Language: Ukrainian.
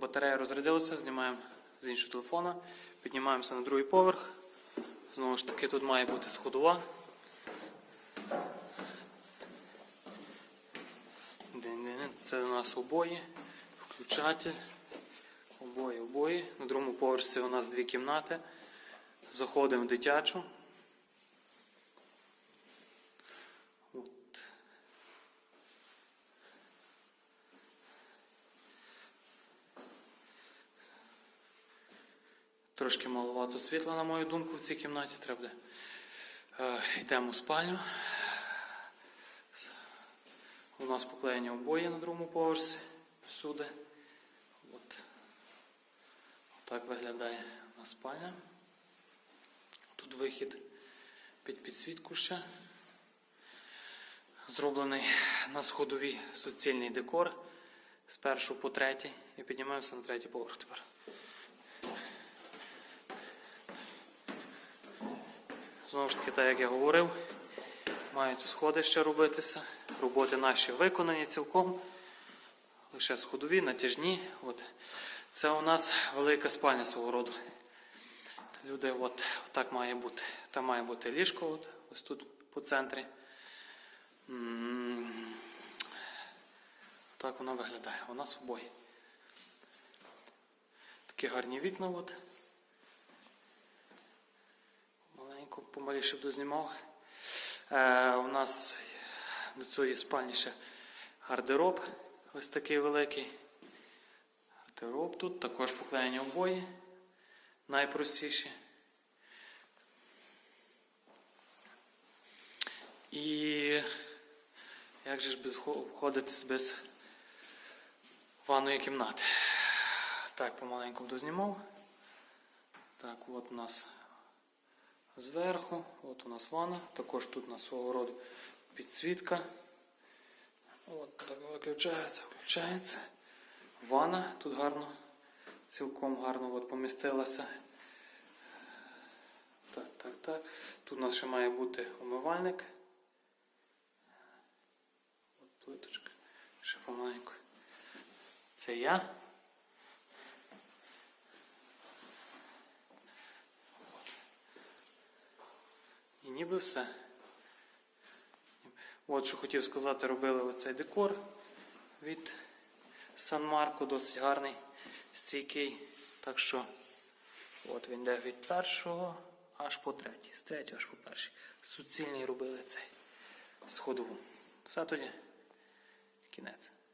батарея розрядилася, знімаємо з іншого телефона, піднімаємося на другий поверх. Знову ж таки, тут має бути сходова. Це у нас обої, включатель, обої, обої. На другому поверсі у нас дві кімнати. Заходимо в дитячу. Трошки маловато світла, на мою думку, в цій кімнаті треба. буде. Е, йдемо в спальню. У нас поклеєні обої на другому поверсі всюди. От. Так виглядає у нас спальня. Тут вихід під підсвітку ще. Зроблений на сходовій суцільний декор з першого по третій. І піднімаємося на третій поверх тепер. Знову ж таки, так як я говорив, мають сходи ще робитися. Роботи наші виконані цілком. Лише сходові, натяжні. От. Це у нас велика спальня свого роду. Люди, от, так має бути. Там має бути ліжко, от, ось тут по центрі. Так воно виглядає. У нас обоє. Такі гарні вікна. От. Помаліше б дознімав. Е, у нас до цієї спальні ще гардероб. Ось такий великий. Гардероб тут, також поклеєні обої. Найпростіші. І як же ж без обходитись без ванної кімнати? Так, помаленьку дознімав. Так, от у нас зверху, от у нас ванна, також тут на свого роду підсвітка. От, так виключається, включається. Ванна тут гарно, цілком гарно от помістилася. Так, так, так. Тут у нас ще має бути умивальник. От плиточка. Ще помаленьку. Це я. Ніби все. От що хотів сказати, робили оцей декор від Сан Марко, досить гарний, стійкий. Так що от він йде від першого аж по третій, з третього аж по перший. Суцільний робили цей сходову. Все тоді кінець.